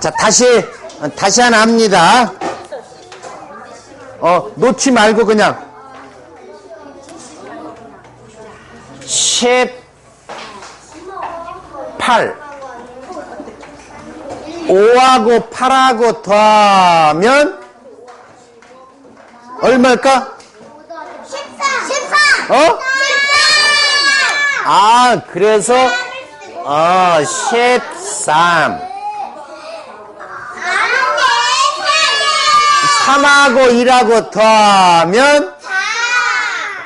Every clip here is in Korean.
자, 다시, 다시 하나 합니다. 어, 놓지 말고 그냥. 18. 5하고 8하고 더하면 얼마일까? 14! 어? 아, 그래서, 어, 13. 3하고 1하고 더하면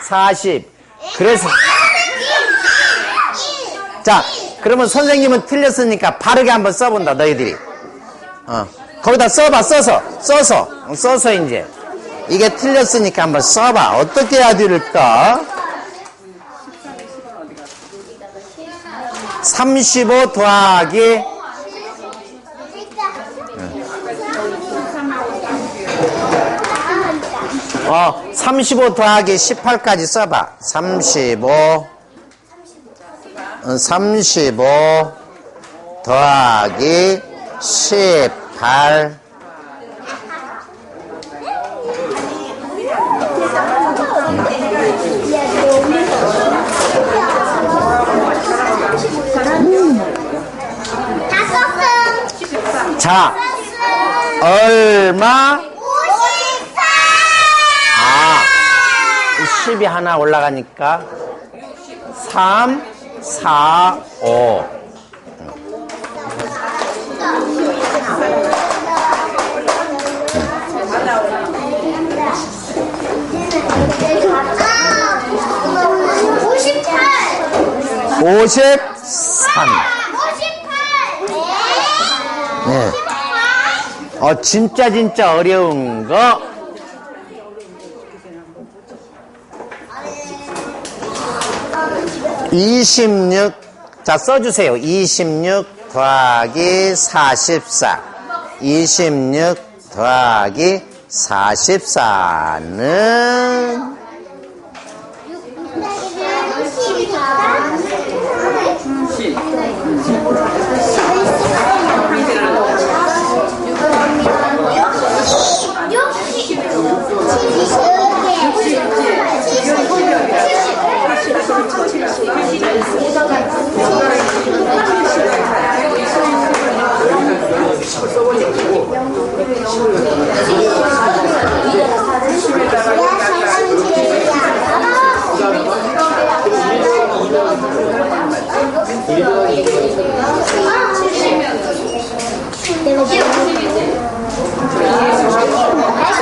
40. 그래서, 자, 그러면 선생님은 틀렸으니까 바르게 한번 써본다, 너희들이. 어, 거기다 써봐, 써서, 써서, 써서 이제. 이게 틀렸으니까 한번 써봐. 어떻게 해야 될까? 35 더하기 어, 35 더하기 18까지 써봐. 35, 어, 35 더하기 18. 다 썼음! 자, 얼마? 54! 아, 10이 하나 올라가니까 3, 4, 5. 아, 58! 53. 58! 네. 어, 진짜 진짜 어려운 거. 이십육. 자, 써주세요. 26 더하기 44. 26 더하기 44는 70.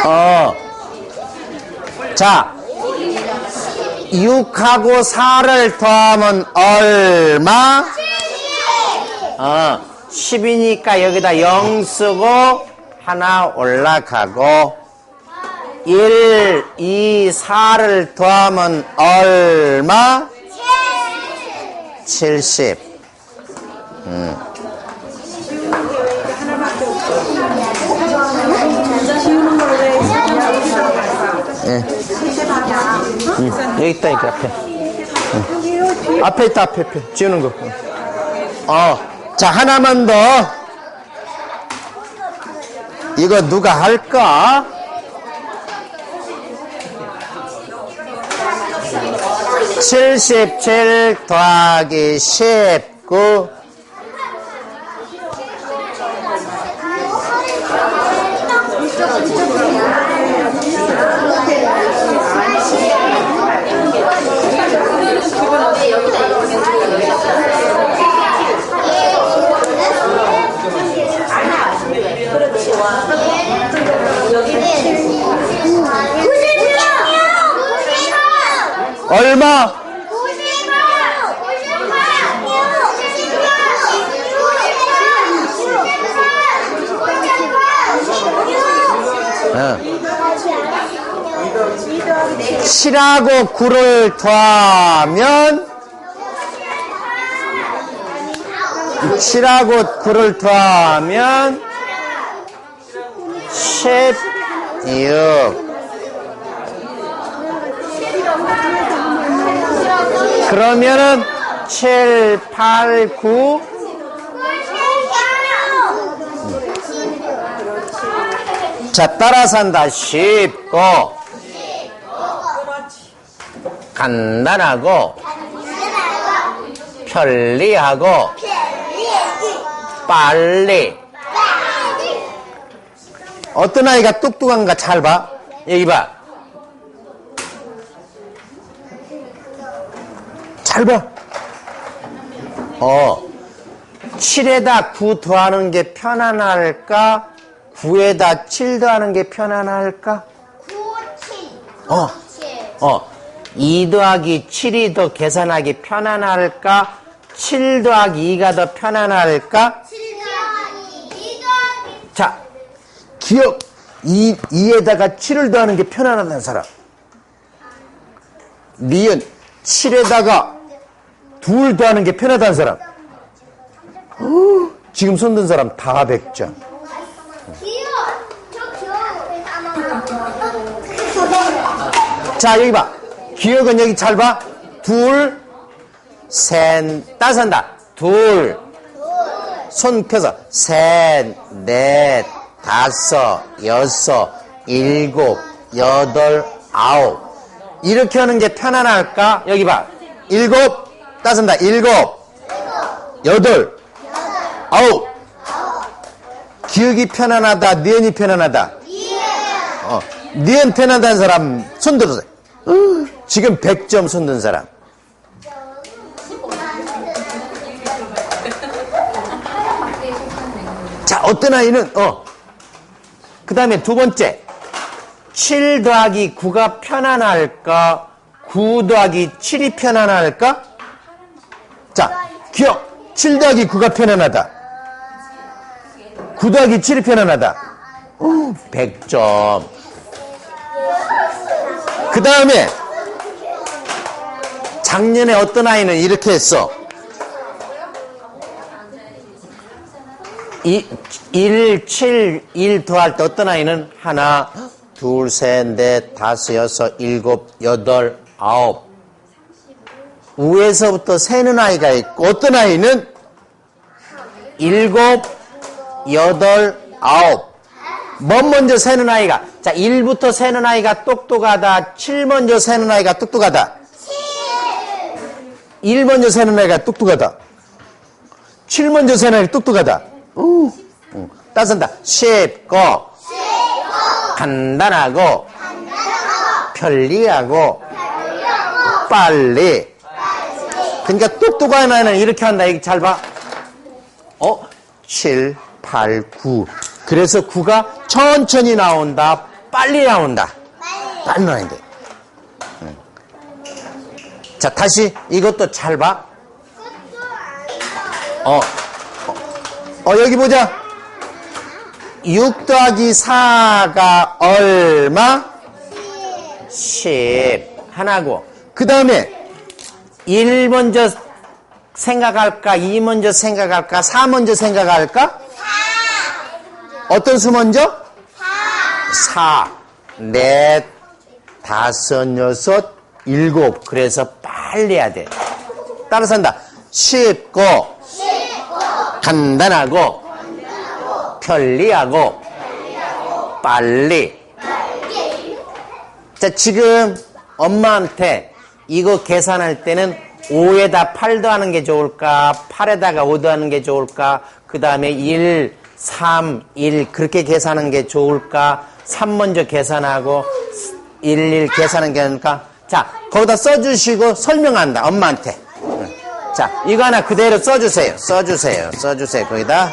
어. 자, 6하고 4를 더하면 얼마? 어, 10이니까 여기다 0 쓰고 하나 올라가고 1, 2, 4를 더하면 얼마? 70. 예. 응, 여기 있다, 여기 앞에. 응. 앞에 있다, 앞에, 앞에. 지우는 거. 어. 자, 하나만 더. 이거 누가 할까? 칠십칠 더하기 십구 얼마? 어. 7하고 9를 더하면 7하고 9를 더하면 16 그러면은 7, 8, 9 자, 따라서 한다. 쉽고, 간단하고, 편리하고, 빨리. 어떤 아이가 똑똑한가 잘 봐. 여기 봐. 잘 봐. 어. 7에다 9 더하는 게 편안할까? 9에다 7 더하는 게 편안할까? 어. 어. 2 더하기 7이 더 계산하기 편안할까? 7 더하기 2가 더 편안할까? 자, 기억. 2, 2에다가 7을 더하는 게 편안하다는 사람. 니은 7에다가 둘 더하는 게 편하다는 사람. 어, 지금 손든 사람 다 100점. 자, 여기 봐. 기억은 여기 잘 봐. 둘, 셋, 따선다. 둘, 손 펴서 셋, 넷, 다섯, 여섯, 일곱, 여덟, 아홉. 이렇게 하는 게 편안할까? 여기 봐. 일곱, 따선다. 일곱, 여덟, 아홉. 기억이 편안하다, 니은이 편안하다. 어, 니은 편안하다는 사람 손 들어서. 지금 100점 손든 사람. 자, 어떤 아이는, 어. 그 다음에 두 번째. 7 더하기 9가 편안할까? 9 더하기 7이 편안할까? 자, 기억. 7 더하기 9가 편안하다. 9 더하기 7이 편안하다. 오, 100점. 그 다음에, 작년에 어떤 아이는 이렇게 했어. 이, 1, 7, 1 더할 때 어떤 아이는 하나, 둘, 셋, 넷, 다섯, 여섯, 일곱, 여덟, 아홉. 위에서부터 세는 아이가 있고 어떤 아이는 일곱, 여덟, 아홉. 뭐 먼저 세는 아이가? 자, 1부터 세는 아이가 똑똑하다. 7 먼저 세는 아이가 똑똑하다. 1 먼저 세는 아이가 똑똑하다. 7 먼저 세는 아이가 똑똑하다. 우, 응. 따선다. 쉽고, 간단하고, 편리하고, 빨리. 그러니까 아이는 이렇게 한다. 이게 잘 봐. 어? 7, 8, 9. 그래서 9가 천천히 나온다. 빨리 나온다. 빨리 나와야 돼. 응. 자, 다시 이것도 잘 봐. 어, 어, 어, 여기 보자. 6 더하기 4가 얼마? 10. 하나고. 그 다음에 1 먼저 생각할까? 2 먼저 생각할까? 4 먼저 생각할까? 어떤 수 먼저? 4. 넷, 다섯, 여섯, 일곱. 그래서 빨리 해야 돼. 따라서 한다. 쉽고, 간단하고, 편리하고, 빨리. 자, 지금 엄마한테 이거 계산할 때는 5에다 8 더하는 게 좋을까? 8에다가 5 더하는 게 좋을까? 그 다음에 1, 3, 1 그렇게 계산하는 게 좋을까? 3 먼저 계산하고 1, 1 계산하는 게 좋을까? 자, 거기다 써주시고 설명한다, 엄마한테. 자, 이거 하나 그대로 써주세요. 써주세요. 써주세요. 거기다.